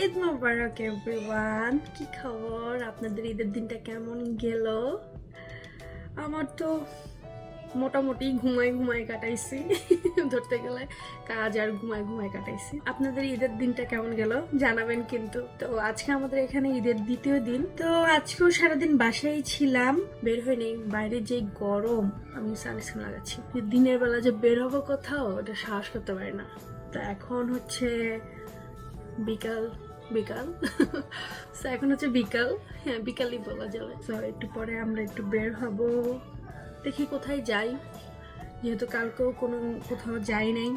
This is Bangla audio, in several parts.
ঈদ মোবারক এভরিওয়ান কি খবর? আপনাদের ঈদের দিনটা কেমন গেল? আমার তো মোটামুটি ঘুমাই ঘুমাই কাটাইছি। ধরতে গেলে কাজ আর ঘুমাই ঘুমাই কাটাইছি। আপনাদের ঈদের দিনটা কেমন গেল? জানাবেন কিন্তু। তো আজকে আমাদের এখানে ঈদের দ্বিতীয় দিন। তো আজকেও সারাদিন বাসায় ছিলাম, বের হয়নি বাইরে যে গরম, আমি সানস্ক্রিন লাগাচ্ছি। দিনের বেলা যে বের হব কোথাও এটা সাহস করতে পারি না। তো এখন হচ্ছে বিকাল বিকাল। তো এখন হচ্ছে বিকাল। হ্যাঁ বিকালই বলা যাবে। তো একটু পরে আমরা একটু বের হব। দেখি কোথায় যাই। যেহেতু কালকেও কোনো কোথাও যাই নাই।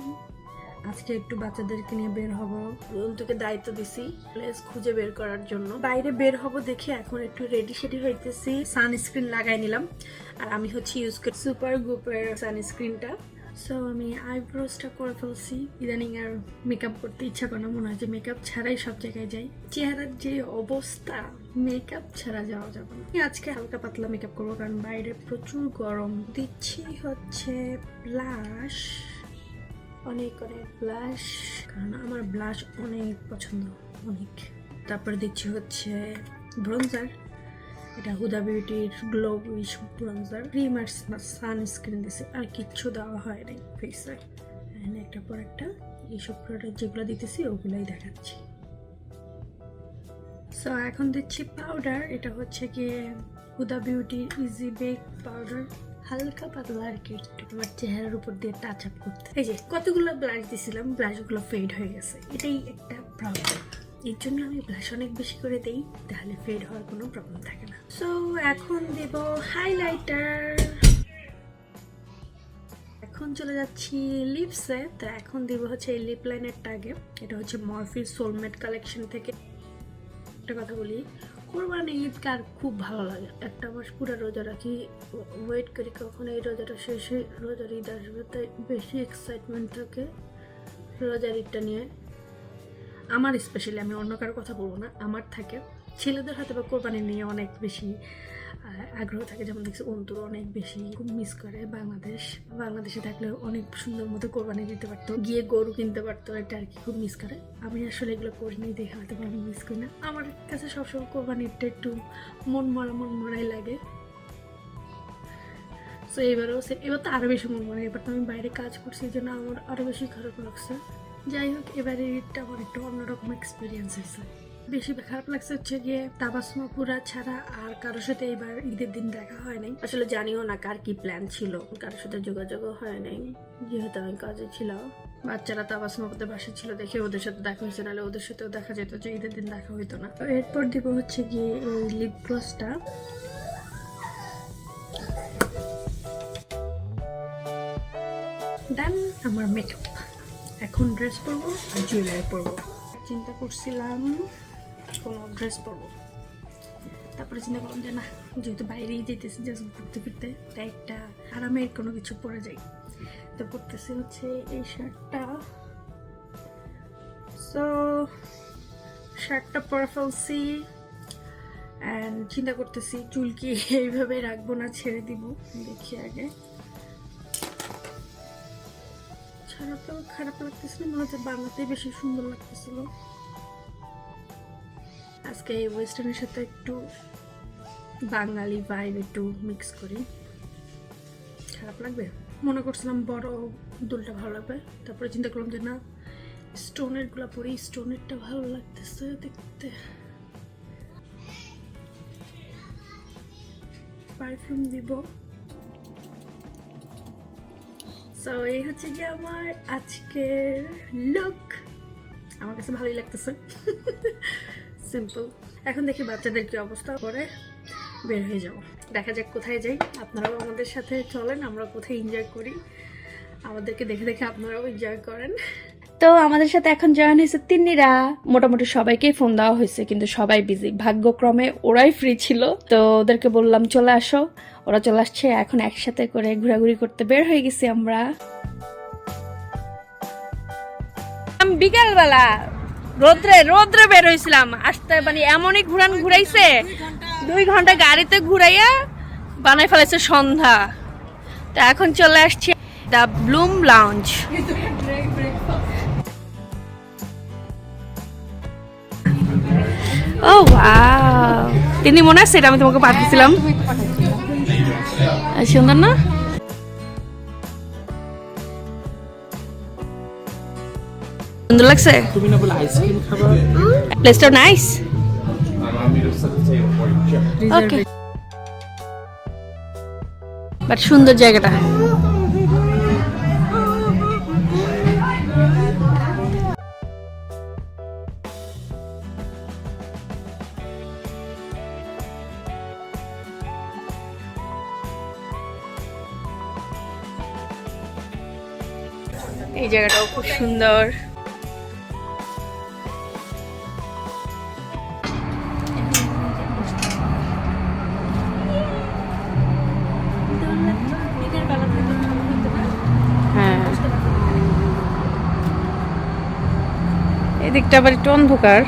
আজকে একটু বাচ্চাদেরকে নিয়ে বের হব। তোকে দায়িত্ব দিছি প্লেস খুঁজে বের করার জন্য। বাইরে বের হব দেখে এখন একটু রেডি সেডি হইতেছি। সানস্ক্রিন লাগাই নিলাম। আর আমি হচ্ছে ইউজ করি সুপার গ্রুপের সানস্ক্রিনটা সো আমি আইব্রোসটা করে ফেলছি। ইদানিং আর মেকআপ করতে ইচ্ছা করে না, মনে হয় যে মেকআপ ছাড়াই সব জায়গায় যাই। চেহারার যে অবস্থা মেকআপ ছাড়া যাওয়া যাবে না। আজকে হালকা পাতলা মেকআপ করব, কারণ বাইরে প্রচুর গরম। দিচ্ছি হচ্ছে ব্লাশ অনেক অনেক ব্লাশ কারণ আমার ব্লাশ অনেক পছন্দ, অনেক। তারপরে দিচ্ছি হচ্ছে ব্রোঞ্জার এটা হুদা বিউটির গ্লো উইশ ব্রোঞ্জার ক্রিম আর সানস্ক্রিন দিছে, আর কিচ্ছু দেওয়া হয় নাই ফেসে একটা পর একটা এইসব প্রোডাক্ট যেগুলো দিতেছি, ওগুলোই দেখাচ্ছি। সো এখন দিচ্ছি পাউডার এটা হচ্ছে গিয়ে হুদা বিউটির ইজি বেক পাউডার হালকা পাতলা আর কি, তোমার চেহারার উপর দিয়ে টাচ আপ করতে। এই যে, কতগুলো ব্লাশ দিছিলাম ব্লাশগুলো ফেড হয়ে গেছে। এটাই একটা প্রবলেম এর জন্য আমি ব্লাশ অনেক বেশি করে দেই, তাহলে ফেড হওয়ার কোনো প্রবলেম থাকে না। সো এখন দেব হাইলাইটার এখন চলে যাচ্ছি লিপসে তো এখন দিব হচ্ছে এই লিপ লাইনারটা আগে। এটা হচ্ছে মরফির সোলমেট কালেকশন থেকে। একটা কথা বলি কোরবানি ঈদ কার খুব ভালো লাগে। একটা মাস পুরো রোজা রাখি ওয়েট করি কখন এই রোজাটা শেষ হয়ে রোজার ঈদ আসবে, তাই বেশি এক্সাইটমেন্ট থাকে রোজার ঈদটা নিয়ে। আমার স্পেশালি আমি অন্য কারোর কথা বলব না, আমার থাকে। ছেলেদের হাতে বা কোরবানি নিয়ে অনেক বেশি আগ্রহ থাকে। যেমন দেখছি অন্তর অনেক বেশি খুব মিস করে বাংলাদেশ। বাংলাদেশে থাকলে অনেক সুন্দর মতো কোরবানি দিতে পারতো। গিয়ে গরু কিনতে পারতো, এটা আর কি খুব মিস করে। আমি আসলে এগুলো করিনি দেখে হয়তো আমি মিস করি না। আমার কাছে সবসময় কোরবানিটা একটু মন মরা মন মরাই লাগে। তো এবারও এবার তো আরও বেশি মন মনে এবার তো আমি বাইরে কাজ করছি, এই জন্য আমার আরও বেশি খারাপ লাগছে। যাই হোক এবারে ঈদটা আমার একটু অন্যরকম এক্সপিরিয়েন্স হয়েছে। বেশি খারাপ লাগছে হচ্ছে গিয়ে তাবাসমা পুরা ছাড়া আর কারোর সাথে এবার ঈদের দিন দেখা হয় নাই। আসলে জানিও না কার কি প্ল্যান ছিল, কারোর সাথে যোগাযোগও হয় নাই। যেহেতু আমি কাজে ছিলাম, বাচ্চারা তাবাসমা করতে বাসা ছিল দেখে ওদের সাথে দেখা হয়েছে, নাহলে ওদের সাথেও দেখা যেত যে ঈদের দিন দেখা হইতো না। এরপর দিব হচ্ছে গিয়ে এই লিপ গ্লসটা দেন আমার মেকআপ। এখন ড্রেস পরবো আর জুয়েলারি পরবো। চিন্তা করছিলাম, কোনো ড্রেস পরবো। তারপরে চিন্তা করলাম যে না, যেহেতু বাইরেই যেতেছি জাস্ট ঘুরতে ফিরতে, তাই একটা আরামের কোনো কিছু পরে যাই। তো পরতেছি হচ্ছে এই শার্টটা সো শার্টটা পরে ফেলছি অ্যান্ড চিন্তা করতেছি চুল কি এইভাবে রাখব না, ছেড়ে দিব, দেখি আগে। ছাড়াতেও খারাপ লাগতেছিল, মনে হচ্ছে বাংলাতেই বেশি সুন্দর লাগতেছিল। আজকে এই ওয়েস্টার্নের সাথে একটু বাঙালি ভাইব একটু মিক্স করি। খারাপ লাগবে? মনে করছিলাম বড় দুলটা ভালো লাগবে। তারপরে চিন্তা করলাম যে না স্টোনেরগুলা পরে স্টোনেরটা ভালো লাগতেছে দেখতে। পারফিউম দিব। সো এই হচ্ছে কি আমার আজকের লুক আমার কাছে ভালোই লাগতেছে। সিম্পল এখন দেখি বাচ্চাদের কি অবস্থা করে। বের হয়ে যাব। দেখা যাক কোথায় যাই। আপনারাও আমাদের সাথে চলেন আমরা কোথায় এনজয় করি। আমাদেরকে দেখে দেখে আপনারাও এনজয় করেন। তো আমাদের সাথে এখন জয়েন হয়েছে তিন্নিরা। মোটামুটি সবাইকেই ফোন দেওয়া হয়েছে, কিন্তু সবাই বিজি ভাগ্যক্রমে ওরাই ফ্রি ছিল। তো ওদেরকে বললাম, চলে আসো। ওরা চলে আসছে। এখন একসাথে করে ঘোরাঘুরি করতে বের হয়ে গেছি আমরা। বিকালবেলা রোদ্রে রোদ্রে বের হয়েছিলাম। আসতে মানে এমনই ঘুরান ঘুরাইছে। দুই ঘণ্টা গাড়িতে ঘুরাইয়া বানাই ফেলেছে সন্ধ্যা। তো এখন চলে আসছে দ্য ব্লুম লাউঞ্জ। ও ওয়াও তিনি মনে আছে এটা আমি তোমাকে পাঠিয়েছিলাম? সুন্দর না? সুন্দর লাগছে? তুমি না প্লেসটা নাইস ওকে বাট সুন্দর জায়গাটা। এই জায়গাটাও খুব সুন্দর। হ্যাঁ। এদিকটা আবার একটু অন্ধকার।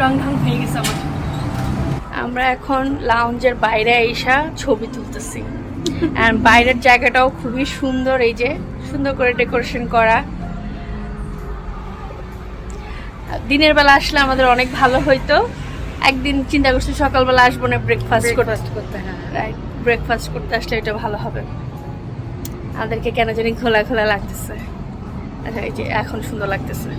রং ঢং হয়ে গেছে আমার। আমরা এখন লাউঞ্জের বাইরে এসা ছবি তুলতেছি। আর বাইরের জায়গাটাও খুবই সুন্দর এই যে সুন্দর করে ডেকোরেশন করা। দিনের বেলা আসলে আমাদের অনেক ভালো হইতো। একদিন চিন্তা করছি সকালবেলা আসব না ব্রেকফাস্ট করতে। হ্যাঁ। রাইট ব্রেকফাস্ট করতে আসলে এটা ভালো হবে। আমাদেরকে কেন জানি খোলা খোলা লাগতেছে। আচ্ছা এই যে এখন সুন্দর লাগতেছে।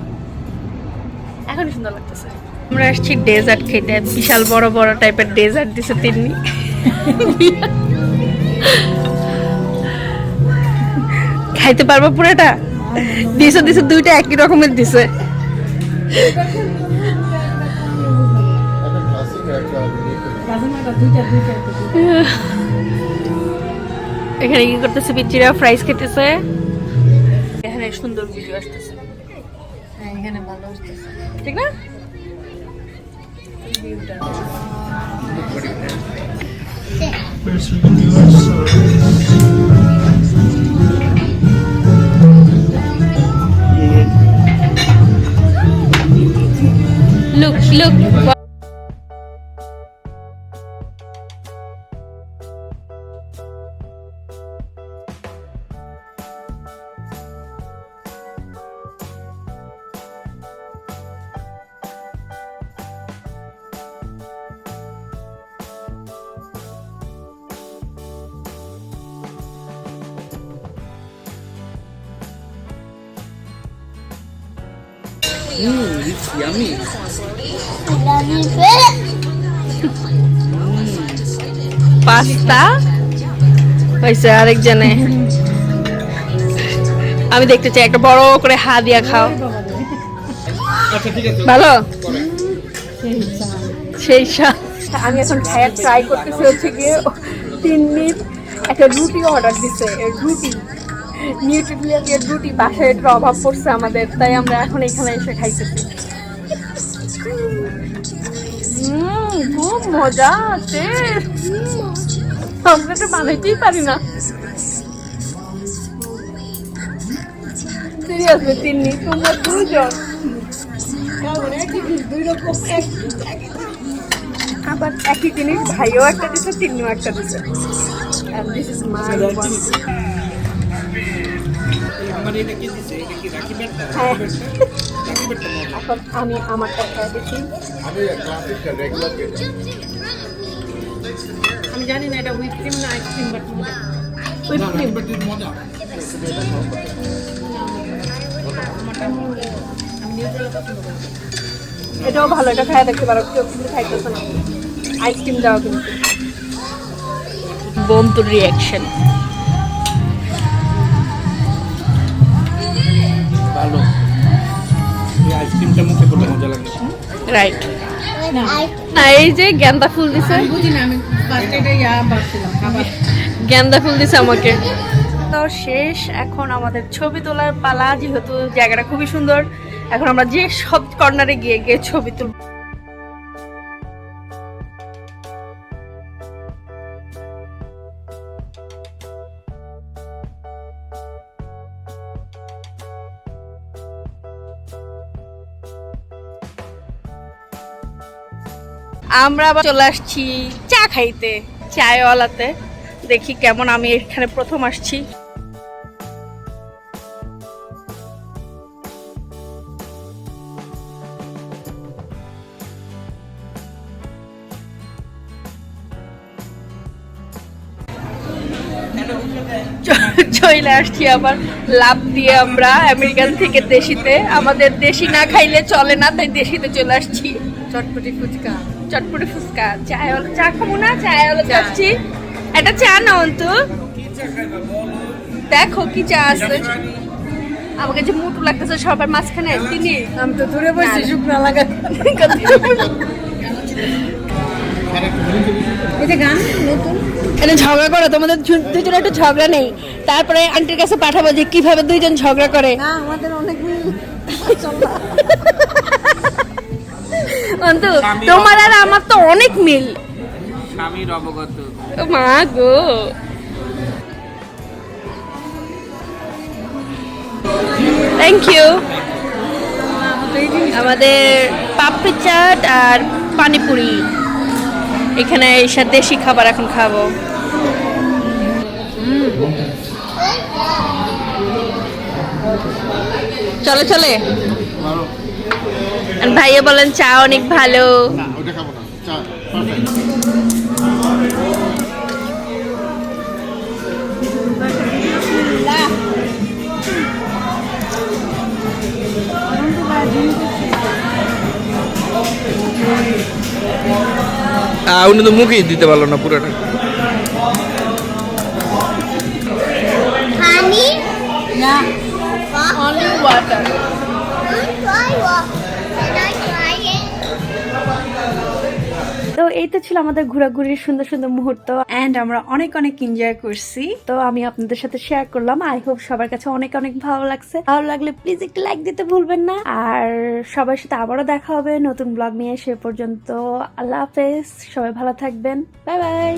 এখন সুন্দর লাগতেছে। আমরা আসছি ডেজার্ট খেতে। বিশাল বড় বড় টাইপের ডেজার্ট দিছে তিনি খাইতে পারব পুরোটা? দিছে দিছে দুইটা একই রকমের দিছে। এখানে কি করতেছে? পিচিরা ফ্রাইস খেতেছে। এখানে সুন্দর ভিডিও আসতেছে। হ্যাঁ এখানে ভালো হচ্ছে ঠিক না? Look, look. Hmm it's yummy pasta? হয়েছে আরেকজনে। আমি দেখতে চাই একটা বড় করে হা দিয়া খাও। আচ্ছা ভালো? সেই। আমি এখন ট্রাই করতেছি হচ্ছে গিয়ে তিন মিনিট একটা রুটি অর্ডার দিচ্ছে রুটি। নিউট্রিমিয়ামের রুটি বাসায় একটু অভাব পড়ছে আমাদের, তাই আমরা এখন এখানে এসে খাইতেছি। খুব মজা, টেস্ট। আমরা তো বানাইতেই পারি না। সিরিয়াসলি, তিন্নি, তোমরা দুজন। আবার একই জিনিস, ভাইও একটা দিছে, তিন্নিও একটা দিচ্ছে এখন আমি আমারটা খেয়ে দেখি। আমি জানি না এটা হুইপ ক্রিম না ice cream but whip cream বেটটা মজা। এটাও ভালো এটা খাই দেখতে পারো কেউ কিন্তু খাইতেছে না। আইসক্রিম দেওয়া কিন্তু। বন্ধুর রিয়াকশন ভালো। এই আইসক্রিমটা মুখে পড়লে মজা লাগে। রাইট এই যে গেন্দা ফুল দিছে। গেন্দা ফুল দিছে আমাকে। তো শেষ এখন আমাদের ছবি তোলার পালা যেহেতু জায়গাটা খুবই সুন্দর এখন আমরা যে সব কর্নারে গিয়ে গিয়ে ছবি তুলব। আমরা আবার চলে আসছি চা খাইতে চায়ওয়ালাতে। দেখি কেমন আমি এখানে প্রথম আসছি। চলে আসছি আবার। লাভ দিয়ে আমরা আমেরিকান থেকে দেশিতে। আমাদের দেশি না খাইলে চলে না তাই দেশিতে চলে আসছি। চটপটি ফুচকা। চটপটে ফুচকা। চায় হলো চা খাব না চায়। চাচ্ছি এটা চা না অন্তু। দেখো কি চা আছে। আমাকে যে মুটু লাগতেছে সবার মাঝখানে তিনি আমি তো দূরে বসছি শুকনো লাগা এটা গান নতুন? এটা ঝগড়া করো তোমাদের দুজনে একটু ঝগড়া নেই। তারপরে আন্টির কাছে পাঠাবো যে কীভাবে দুইজন ঝগড়া করে। আমাদের অনেক অন্তু তোমার আর আমার তো অনেক মিল। স্বামীর অবগত। মা গো। থ্যাংক ইউ আমাদের পাপড়ি চাট আর পানিপুরি। এখানে এসে দেশি খাবার এখন খাব। চলে চলে ভাইয়া বলেন চা অনেক ভালো উনি তো মুখেই দিতে পারল না পুরোটা। Honey? না অনলি ওয়াটার তো এই তো ছিল আমাদের ঘোরাঘুরির সুন্দর সুন্দর মুহূর্ত। এন্ড আমরা অনেক অনেক এনজয় করছি। তো আমি আপনাদের সাথে শেয়ার করলাম। আই হোপ সবার কাছে অনেক অনেক ভালো লাগছে। ভালো লাগলে প্লিজ একটু লাইক দিতে ভুলবেন না। আর সবার সাথে আবারও দেখা হবে নতুন ব্লগ নিয়ে সে পর্যন্ত। আল্লাহ হাফেজ। সবাই ভালো থাকবেন। Bye bye